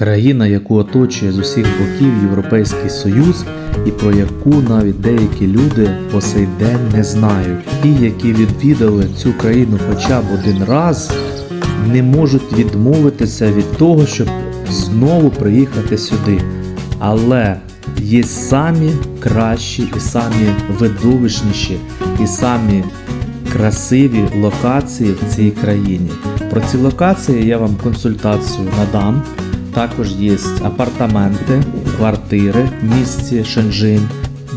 Країна, яку оточує з усіх боків Європейський Союз, і про яку навіть деякі люди по сей день не знають. Ті, які відвідали цю країну хоча б один раз, не можуть відмовитися від того, щоб знову приїхати сюди. Але є самі кращі і самі видовищніші, і самі красиві локації в цій країні. Про ці локації я вам консультацію надам. Також є апартаменти, квартири в місті Шенжин,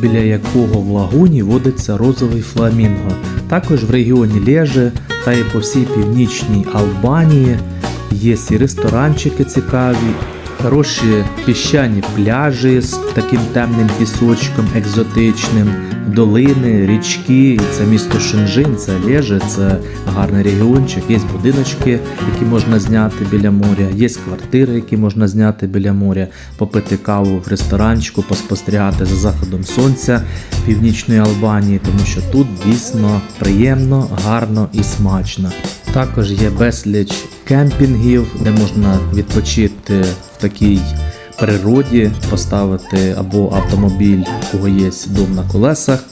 біля якого в лагуні водиться розовий фламінго. Також в регіоні Лєже та і по всій північній Албанії є і ресторанчики цікаві, хороші піщані пляжі з таким темним пісочком екзотичним, долини, річки. Це місто Шенжин, це Лєже, це гарний регіончик. Є будиночки, які можна зняти біля моря, є квартири, які можна зняти біля моря, попити каву в ресторанчику, поспостерігати за заходом сонця північної Албанії, тому що тут дійсно приємно, гарно і смачно. Також є безліч кемпінгів, де можна відпочити такій природі, поставити або автомобіль, у кого є дом на колесах.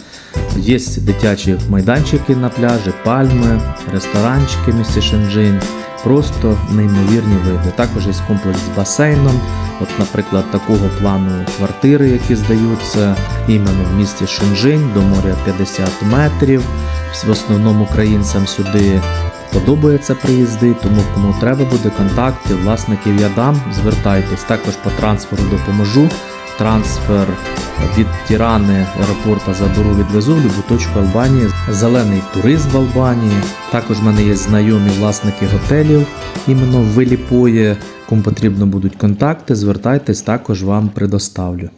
Є дитячі майданчики на пляжі, пальми, ресторанчики в місті Шенжин. Просто неймовірні види. Також є комплекс з басейном. От, наприклад, такого плану квартири, які здаються іменно в місті Шенжин, до моря 50 метрів. В основному українцям сюди подобається приїзди, тому кому треба буде контакти, власників я дам, звертайтесь. Також по трансферу допоможу. Трансфер від Тірани аеропорта заберу відвезу в любу точку Албанії. Зелений туризм в Албанії. Також в мене є знайомі власники готелів іменно в Веліпої. Кому потрібно будуть контакти, звертайтесь, також вам предоставлю.